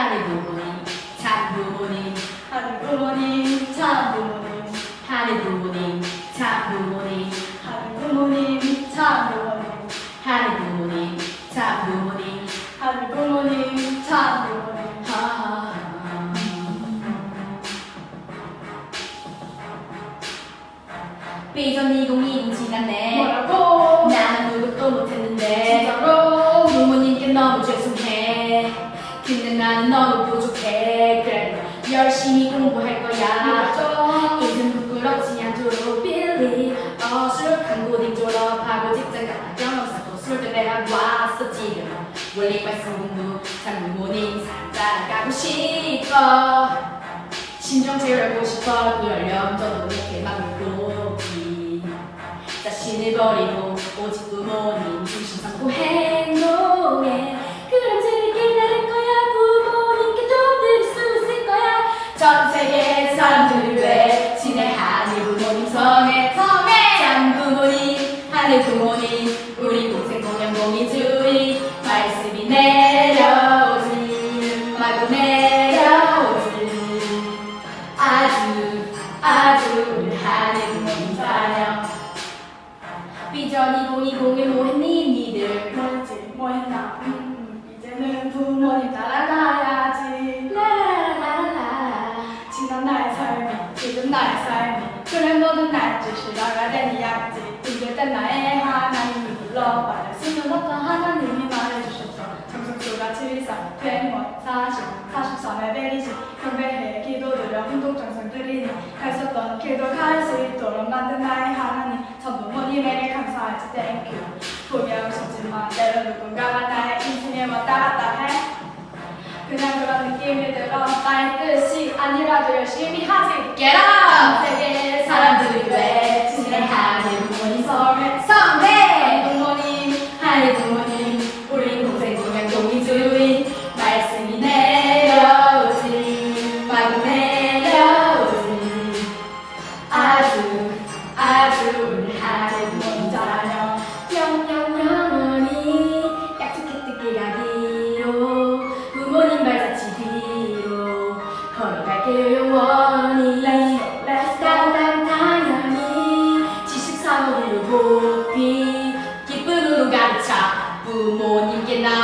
하늘 부모님 참 부모님 하늘 부모님 참 부모님 하늘 부모님 참 부모님 하늘 부모님 참 부모님 하늘 부모님 참 부모님 하늘 부모님 참 부모님 하하하 삐전 2020 지났네 너무 부족해. 그래도 열심히 공부할 거야. 인생 부끄럽지 않도록 빌리 어수룩한 고딩 졸업하고 직장 가다 경험 쌓고 술도 내하고 왔어 지금 원리 말씀 공부 참 부모님 삶 따라가고 싶어. 심정 채우고 싶어. 그러려면 저도 이렇게 막 물고기. 자신을 버리고 오직 부모님 중심 삼고 행동해 사람들을 왜 지내 하늘 부모님 성에 성에 참 부모님 하늘 부모님 우리 동생 공양공이 주 지금 나의 삶이 그래 모든 날 주시다가 된 이야기지. 힘들 땐 나의 하나님을 불러 말할 수는 없던 하나님이 말해주셨어 정성수가 7일상 백원 40 43의 120 경배해 기도드려 운동 정성 드리니 갈수 없던 길도 갈 수 있도록 만든 나의 하나님 전 부모님에게 감사하지 땡큐 보면 쉽지만 때로 누군가가 나의 인생에 왔다 갔다 해 그냥 그런 느낌이 들어 나의 뜻이 아니라도 열심히 하지 Get up! 세계 사람들이 왜 일원이 딴딴 당연히 지식 사모를 높이 기쁨으로 가르쳐 부모님께 나